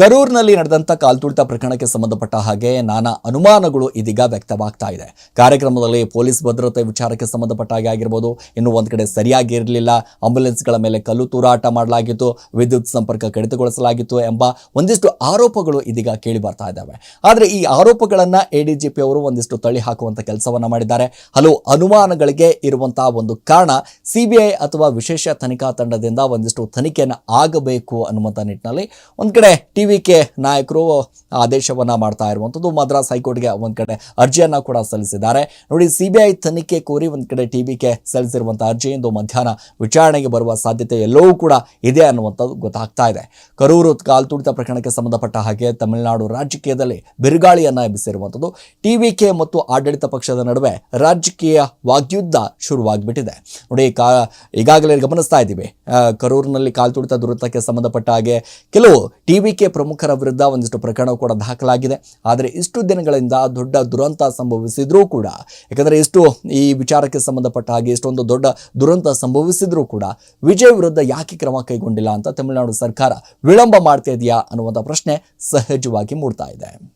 ಕರೂರಿನಲ್ಲಿ ನಡೆದಂಥ ಕಾಲ್ತುಳಿತ ಪ್ರಕರಣಕ್ಕೆ ಸಂಬಂಧಪಟ್ಟ ಹಾಗೆ ನಾನಾ ಅನುಮಾನಗಳು ಇದೀಗ ವ್ಯಕ್ತವಾಗ್ತಾ ಇದೆ. ಕಾರ್ಯಕ್ರಮದಲ್ಲಿ ಪೊಲೀಸ್ ಭದ್ರತೆ ವಿಚಾರಕ್ಕೆ ಸಂಬಂಧಪಟ್ಟ ಹಾಗೆ ಆಗಿರ್ಬೋದು, ಇನ್ನು ಒಂದು ಕಡೆ ಸರಿಯಾಗಿರಲಿಲ್ಲ. ಆಂಬ್ಯುಲೆನ್ಸ್ಗಳ ಮೇಲೆ ಕಲ್ಲು ತೂರಾಟ ಮಾಡಲಾಗಿತ್ತು, ವಿದ್ಯುತ್ ಸಂಪರ್ಕ ಕಡಿತಗೊಳಿಸಲಾಗಿತ್ತು ಎಂಬ ಒಂದಿಷ್ಟು ಆರೋಪಗಳು ಇದೀಗ ಕೇಳಿ ಬರ್ತಾ ಇದ್ದಾವೆ. ಆದರೆ ಈ ಆರೋಪಗಳನ್ನು ಎ ಡಿ ಜಿ ಪಿ ಅವರು ಒಂದಿಷ್ಟು ತಳ್ಳಿ ಹಾಕುವಂಥ ಕೆಲಸವನ್ನ ಮಾಡಿದ್ದಾರೆ. ಹಲವು ಅನುಮಾನಗಳಿಗೆ ಇರುವಂತಹ ಒಂದು ಕಾರಣ ಸಿಬಿಐ ಅಥವಾ ವಿಶೇಷ ತನಿಖಾ ತಂಡದಿಂದ ಒಂದಿಷ್ಟು ತನಿಖೆಯನ್ನು ಆಗಬೇಕು ಅನ್ನುವಂಥ ನಿಟ್ಟಿನಲ್ಲಿ ಒಂದು ಕಡೆ ಟಿ ವಿ ಕೆ ನಾಯಕರು ಆದೇಶವನ್ನ ಮಾಡ್ತಾ ಇರುವಂಥದ್ದು ಮದ್ರಾಸ್ ಹೈಕೋರ್ಟ್ಗೆ ಒಂದು ಕಡೆ ಅರ್ಜಿಯನ್ನ ಕೂಡ ಸಲ್ಲಿಸಿದ್ದಾರೆ. ನೋಡಿ ಸಿ ಬಿ ಐ ತನಿಖೆ ಕೋರಿ ಒಂದು ಕಡೆ ಟಿ ವಿ ಕೆ ಸಲ್ಲಿಸಿರುವಂಥ ಅರ್ಜಿ ಇಂದು ಮಧ್ಯಾಹ್ನ ವಿಚಾರಣೆಗೆ ಬರುವ ಸಾಧ್ಯತೆ ಎಲ್ಲವೂ ಕೂಡ ಇದೆ ಅನ್ನುವಂಥದ್ದು ಗೊತ್ತಾಗ್ತಾ ಇದೆ. ಕರೂರು ಕಾಲ್ತುಳಿತ ಪ್ರಕರಣಕ್ಕೆ ಸಂಬಂಧಪಟ್ಟ ಹಾಗೆ ತಮಿಳುನಾಡು ರಾಜಕೀಯದಲ್ಲಿ ಬಿರುಗಾಳಿಯನ್ನು ಎಬ್ಬಿಸಿರುವಂಥದ್ದು ಟಿ ವಿ ಕೆ ಮತ್ತು ಆಡಳಿತ ಪಕ್ಷದ ನಡುವೆ ರಾಜಕೀಯ ವಾಗ್ಯುದ್ಧ ಶುರುವಾಗಿಬಿಟ್ಟಿದೆ. ನೋಡಿ ಕಾ ಈಗಾಗಲೇ ಗಮನಿಸ್ತಾ ಇದ್ದೀವಿ. ಕರೂರಿನಲ್ಲಿ ಕಾಲ್ತುಳಿತ ದುರಂತಕ್ಕೆ ಸಂಬಂಧಪಟ್ಟ ಹಾಗೆ ಕೆಲವು ಟಿ ವಿ ಕೆ ಪ್ರಮುಖರ ವಿರುದ್ಧ ಒಂದಿಷ್ಟು ಪ್ರಕರಣ ಕೂಡ ದಾಖಲಾಗಿದೆ. ಆದರೆ ಇಷ್ಟು ದಿನಗಳಿಂದ ದೊಡ್ಡ ದುರಂತ ಸಂಭವಿಸಿದ್ರೂ ಕೂಡ, ಯಾಕಂದರೆ ಇಷ್ಟು ಈ ವಿಚಾರಕ್ಕೆ ಸಂಬಂಧಪಟ್ಟ ಹಾಗೆ ಇಷ್ಟೊಂದು ದೊಡ್ಡ ದುರಂತ ಸಂಭವಿಸಿದ್ರೂ ಕೂಡ ವಿಜಯ್ ವಿರುದ್ಧ ಯಾಕೆ ಕ್ರಮ ಕೈಗೊಂಡಿಲ್ಲ ಅಂತ ತಮಿಳುನಾಡು ಸರ್ಕಾರ ವಿಳಂಬ ಮಾಡ್ತಾ ಇದೆಯಾ ಅನ್ನುವಂಥ ಪ್ರಶ್ನೆ ಸಹಜವಾಗಿ ಮೂಡ್ತಾ ಇದೆ.